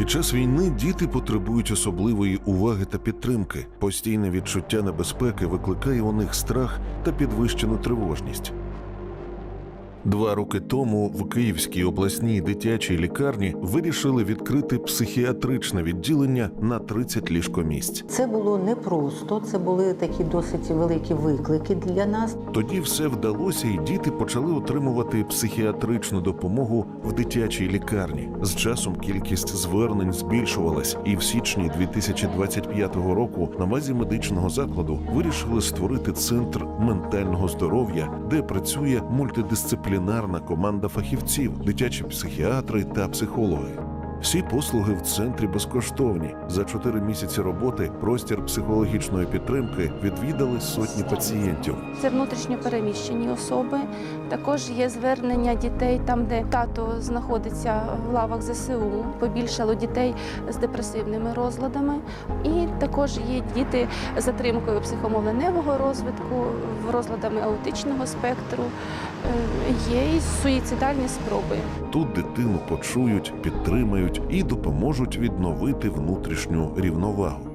Під час війни діти потребують особливої уваги та підтримки. Постійне відчуття небезпеки викликає у них страх та підвищену тривожність. Два роки тому в Київській обласній дитячій лікарні вирішили відкрити психіатричне відділення на 30 ліжкомісць. Це було непросто, це були такі досить великі виклики для нас. Тоді все вдалося, і діти почали отримувати психіатричну допомогу в дитячій лікарні. З часом кількість звернень збільшувалась, і в січні 2025 року на базі медичного закладу вирішили створити центр ментального здоров'я, де працює мультидисциплінарна команда фахівців, дитячі психіатри та психологи. Всі послуги в центрі безкоштовні. За чотири місяці роботи простір психологічної підтримки відвідали сотні пацієнтів. Це внутрішньо переміщені особи. Також є звернення дітей там, де тато знаходиться в лавах ЗСУ. Побільшало дітей з депресивними розладами. І також є діти з затримкою психомовленевого розвитку, розладами аутичного спектру. Е, Є і суїцидальні спроби. Тут дитину почують, підтримають і допоможуть відновити внутрішню рівновагу.